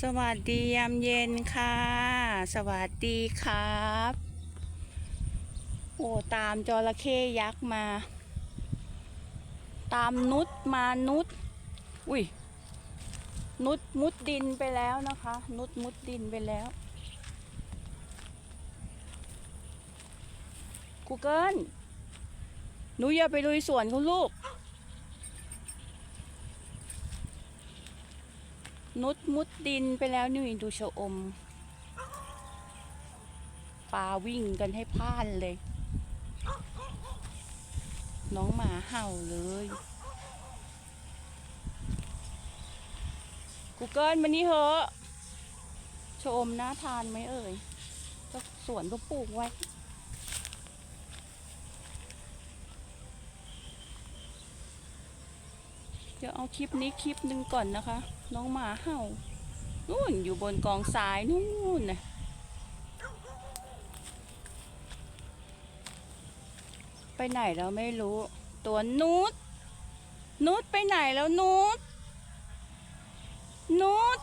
สวัสดียามเย็นค่ะ สวัสดีครับ โอ้ตามจระเข้ยักษ์มา ตามนุดมานุดอุ้ยนุดมุดดินไปแล้วนะคะ นุดมุดดินไปแล้วกูเกิลหนูอย่าไปลุยสวนคุณลูก นุดมุดดินไปแล้วนี่ดูชะอมปลาวิ่งกันให้พ่านเลย น้องหมาเห่าเลย กูเกิลมานี่เหอะชะอมน่าทานไหมเอ่ยก็สวนก็ปลูกไว้ เดี๋ยวเอาคลิปนี้คลิปหนึ่งก่อนนะคะ น้องหมาเห่านู่นอยู่บนกองทรายนู่นนะไปไหนแล้วไม่รู้ ตัวนูดนูดไปไหนแล้วนูดนูด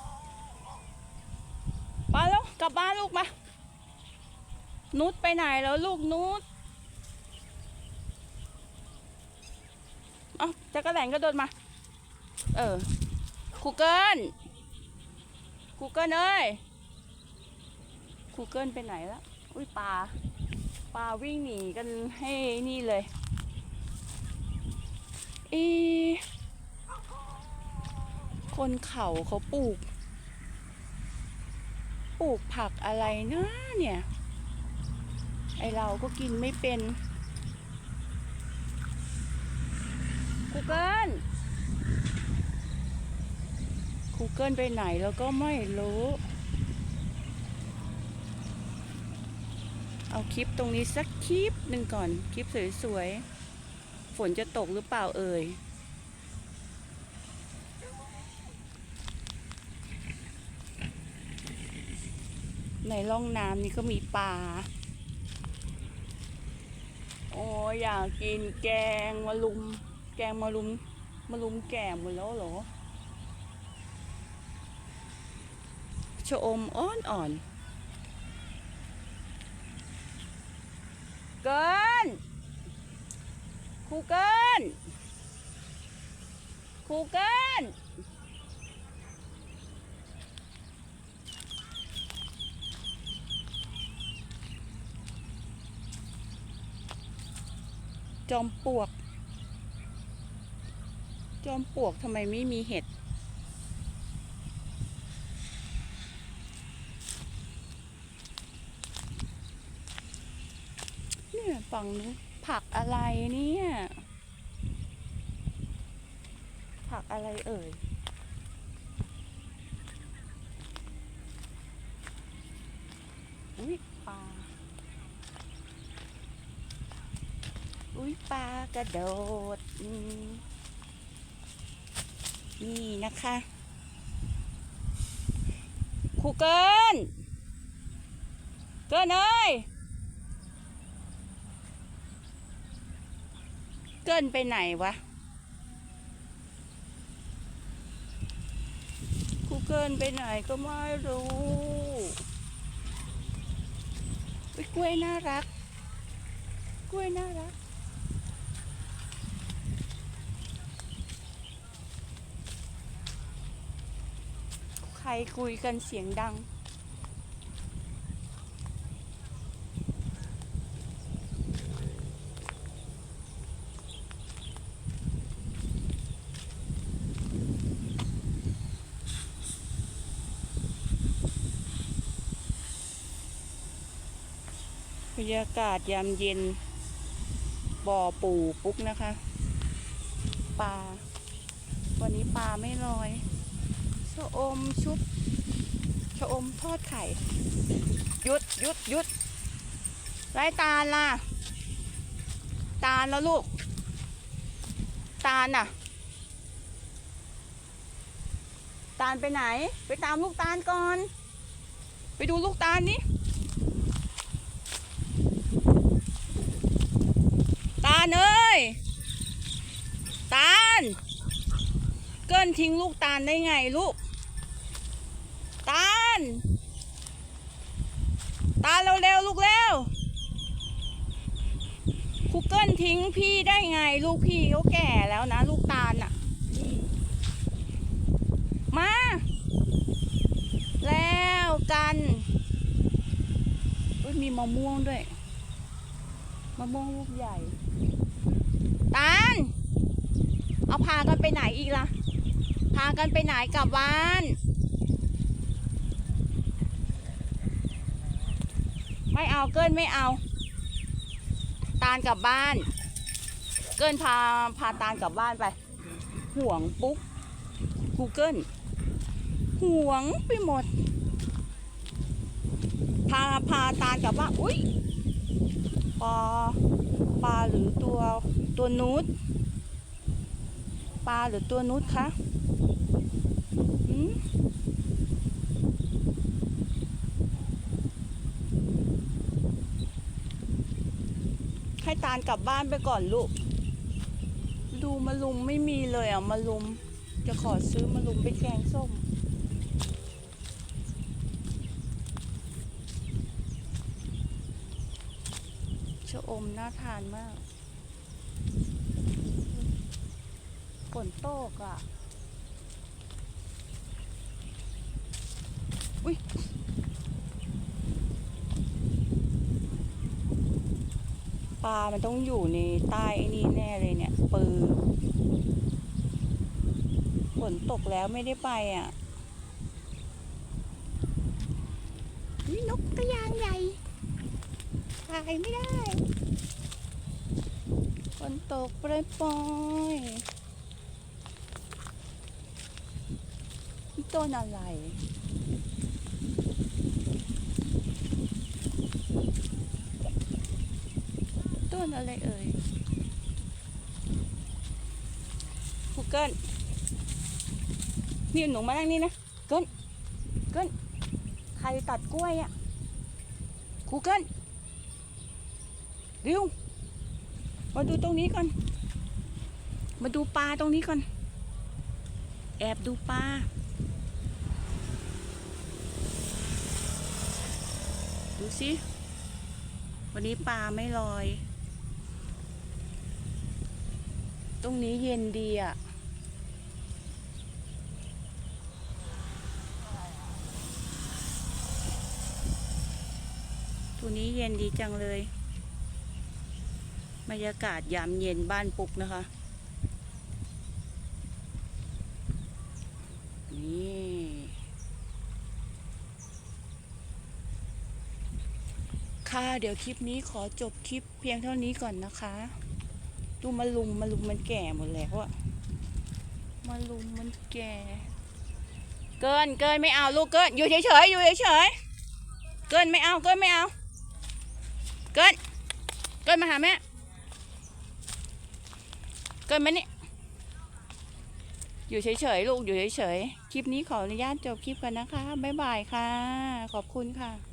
มาแล้วกลับบ้านลูกมานูดไปไหนแล้วลูกนูดเอาจักรแหลงกระโดดมา เออคูเกิลคูเกิลเอ้ยคูเกิลไปไหนละอุ้ยปลาปลาวิ่งหนีกันให้นี่เลยอีคนเขาเขาปลูก ปลูกผักอะไรนะเนี่ย ไอเราก็กินไม่เป็นคูเกิล Google ไปไหนแล้วก็ไม่รู้ เอาคลิปตรงนี้สักคลิปหนึ่งก่อน คลิปสวยๆ ฝนจะตกหรือเปล่าเอ่ย ในร่องน้ำนี่ก็มีปลา โอ้ยอยากกินแกงมะลุม แกงมะลุมมะลุมแก่หมดแล้วเหรอ ชอมอ่อนอ่อนๆ เกินครูเกินครูเกินจอมปลวก จอมปลวกทำไมไม่มีเห็ด เนี่ย ฝั่งนู้นผักอะไรเนี่ย ผักอะไรเอ่ย อุ้ยปลา อุ้ยปลากระโดด นี่นะคะครูเกิน เกินเอ้ย เกินไปไหนวะกูเกินไปไหนก็ไม่รู้อุ๊ยกล้วยน่ารัก กล้วยน่ารักใครคุยกันเสียงดัง รรยากาศยามเย็น บ่อปูปุ๊กนะคะ ปลา วันนี้ปลาไม่ลอยชะอมชุบชะอมทอดไข่ ยุดยุดยุดไรตาลล่ะ ตาลแล้วลูก ตาลน่ะ ตาลไปไหน ไปตามลูกตาลก่อน ไปดูลูกตาลนี่ ตาลเกิลทิ้งลูกตาลได้ไงลูก ตาล ตาลเร็วๆลูกเร็วครูเกิลทิ้งพี่ได้ไง ลูกพี่เขาแก่แล้วนะ ลูกตาลน่ะมา แล้วกันมีมะม่วงด้วย มะม่วงลูกใหญ่ ตาล เอาพากันไปไหนอีกล่ะ พากันไปไหนกลับบ้าน ไม่เอาเกินไม่เอา ตาลกลับบ้าน เกินพาพาตาลกลับบ้านไป ห่วงปุ๊ก Google ห่วงไปหมด พาพาตาลกลับบ้านอุ้ยปลาปลาหรือตัวตัวนูด ปลาหรือตัวนูดคะให้ตาลกลับบ้านไปก่อนลูก ดูมะลุมไม่มีเลยอะมะลุม จะขอซื้อมะลุมไปแกงส้มชะอมน่าทานมาก ฝนตกอะ อุ้ยปลา มันต้องอยู่ในใต้ไอ้นี่แน่เลยเนี่ย ปือฝนตกแล้วไม่ได้ไปอะนี่นกกระยางใหญ่ถ่ายไม่ได้ ฝนตกปล่อยๆ ต้นอะไร ต้นอะไรเอ่ยกูเกิลนี่หนูมานั่งนี่นะ เกิลเกิลใครตัดกล้วยอะกูเกิลเร็วมาดูตรงนี้ก่อน มาดูปลาตรงนี้ก่อน แอบดูปลา สิ วันนี้ปลาไม่ลอย ตรงนี้เย็นดีอะตัวนี้เย็นดีจังเลย บรรยากาศยามเย็นบ้านปุกนะคะ นี่ ค่ะ เดี๋ยวคลิปนี้ขอจบคลิปเพียงเท่านี้ก่อนนะคะ ดูมาลุมมาลุมมันแก่หมดแล้วอะมาลุมมันแก่ เกินเกินไม่เอาลูกเกินอยู่เฉยๆอยู่เฉยๆเกินไม่เอาเกินไม่เอา เกินเกินมาหาแม่เกินไหมเนี่อยู่เฉยๆลูกอยู่เฉยๆคลิปนี้ขออนุญาตจบคลิปกันนะคะบ๊ายบายค่ะ ขอบคุณค่ะ